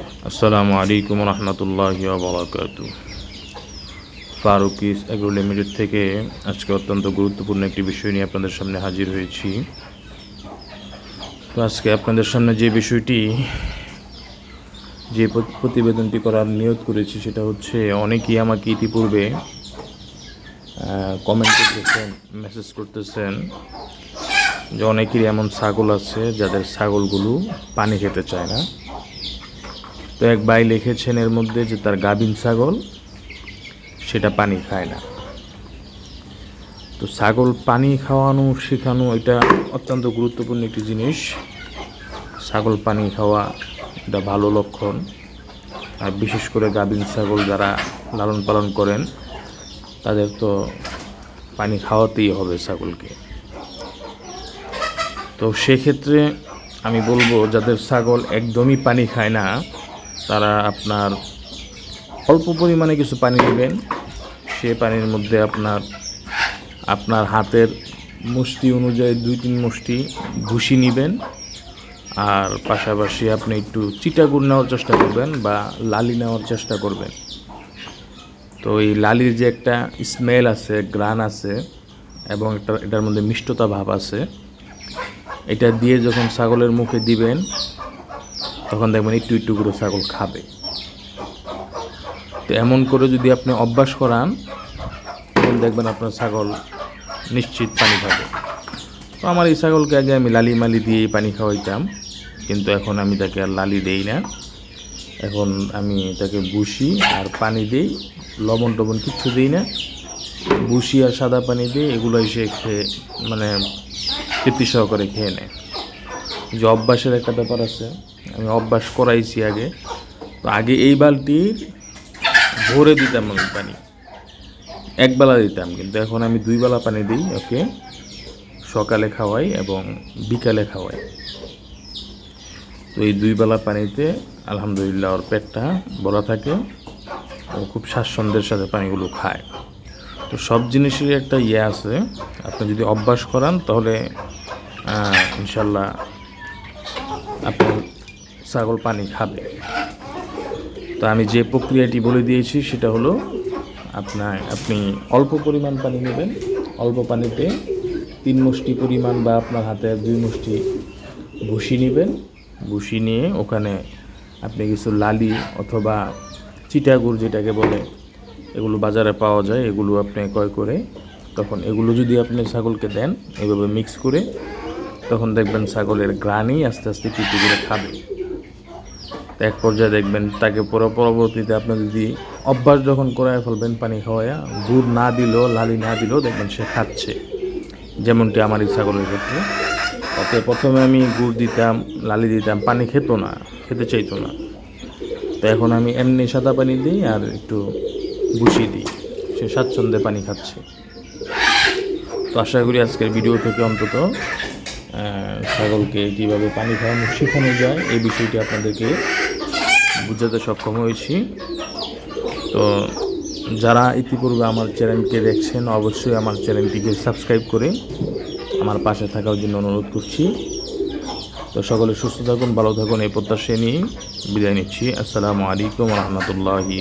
আসসালামু আলাইকুম রহমতুল্লাহ বরাকাতু ফারুকিস agro limited থেকে আজকে অত্যন্ত গুরুত্বপূর্ণ একটি বিষয় নিয়ে আপনাদের সামনে হাজির হয়েছি। তো আজকে আপনাদের সামনে যে বিষয়টি, যে প্রতিবেদনটি করার নিয়ত করেছি সেটা হচ্ছে, অনেকেই আমাকে ইতিপূর্বে কমেন্ট করতেছেন মেসেজ করতেছেন যে অনেকেরই এমন ছাগল আছে যাদের ছাগলগুলো পানি খেতে চায় না। তো এক ভাই লিখেছেন এর মধ্যে যে তার গাভিন ছাগল সেটা পানি খায় না। তো ছাগল পানি খাওয়ানো, শেখানো এটা অত্যন্ত গুরুত্বপূর্ণ একটি জিনিস। ছাগল পানি খাওয়া এটা ভালো লক্ষণ। আর বিশেষ করে গাভিন ছাগল যারা লালন পালন করেন, তাদের তো পানি খাওয়াতেই হবে ছাগলকে। তো সেক্ষেত্রে আমি বলব, যাদের ছাগল একদমই পানি খায় না তারা আপনার অল্প পরিমাণে কিছু পানি নেবেন সে পানির মধ্যে আপনার আপনার হাতের মুষ্টি অনুযায়ী দুই তিন মুষ্টি ভুসি নেবেন। আর পাশাপাশি আপনি একটু চিটাগুড় নেওয়ার চেষ্টা করবেন বা লালি নেওয়ার চেষ্টা করবেন। তো এই লালির যে একটা স্মেল আছে গ্রান আছে এবং একটা, এটার মধ্যে মিষ্টতা ভাব আছে, এটা দিয়ে যখন ছাগলের মুখে দিবেন তখন দেখবেন একটু একটু করে ছাগল খাবে। তো এমন করে যদি আপনি অভ্যাস করান, তখন দেখবেন আপনার ছাগল নিশ্চিত পানি খাবে। তো আমার এই ছাগলকে আগে আমি লালি মালি দিয়ে পানি খাওয়াইতাম, কিন্তু এখন আমি তাকে আর লালি দেই না। এখন আমি তাকে বুসি আর পানি দিই, লবণ টবণ কিচ্ছু দিই না। বুসি আর সাদা পানি দিই এগুলো এসে খেয়ে মানে তৃপ্তি সহকারে খেয়ে নেয়। যে অভ্যাসের একটা ব্যাপার আছে। আমি অভ্যাস করাইছি আগে। তো আগে এই বালতির ভরে দিতাম আমি পানি। একবেলা দিতাম, কিন্তু এখন আমি দুই বেলা পানি দিই, ওকে? সকালে খাওয়াই এবং বিকালে খাওয়াই। তো এই দুই বেলা পানিতে আলহামদুলিল্লাহ ওর পেটটা ভরা থাকে ও খুব স্বাচ্ছন্দ্যের সাথে পানিগুলো খায়। তো সব জিনিসেরই একটা ইয়ে আছে। আপনি যদি অভ্যাস করান, তাহলে ইনশাল্লাহ আপনার ছাগল পানি খাবে। তো আমি যে প্রক্রিয়াটি বলে দিয়েছি, সেটা হলো আপনার, আপনি অল্প পরিমাণ পানি নেবেন। অল্প পানিতে তিন মুষ্টি পরিমাণ বা আপনার হাতে দুই মুষ্টি ভুসি নেবেন। ভুসি নিয়ে ওখানে আপনি কিছু লালি অথবা চিটাগুড় যেটাকে বলে, এগুলো বাজারে পাওয়া যায়, এগুলো আপনি ক্রয় করে তখন এগুলো যদি আপনি ছাগলকে দেন, এভাবে মিক্স করে, তখন দেখবেন ছাগলের গ্রানই আস্তে আস্তে টিপি করে খাবে। এক পর্যায়ে দেখবেন তাকে পরে পরবর্তীতে আপনি যদি অভ্যাস যখন করায় ফেলবেন পানি খাওয়াইয়া গুড় না দিলেও, লালি না দিলেও দেখবেন সে খাচ্ছে। যেমনটি আমার ইচ্ছা ছাগলের ক্ষেত্রে তাতে প্রথমে আমি গুড় দিতাম, লালি দিতাম, পানি খেত না, খেতে চাইতো না। তো এখন আমি এমনি সাদা পানি দিই আর একটু বুসি দিই। সে স্বাচ্ছন্দ্যে পানি খাচ্ছে। তো আশা করি আজকের ভিডিও থেকে অন্তত ছাগলকে কীভাবে পানি খাওয়ানো শেখানো যায়, এই বিষয়টি আপনাদেরকে বুঝাতে সক্ষম হয়েছি। তো যারা ইতিপূর্বে আমার চ্যানেলকে দেখছেন, অবশ্যই আমার চ্যানেলটিকে সাবস্ক্রাইব করে আমার পাশে থাকার জন্য অনুরোধ করছি। তো সকলে সুস্থ থাকুন, ভালো থাকুন, এই প্রত্যাশা নিয়ে বিদায় নিচ্ছি। আসসালামু আলাইকুম রহমতুল্লাহি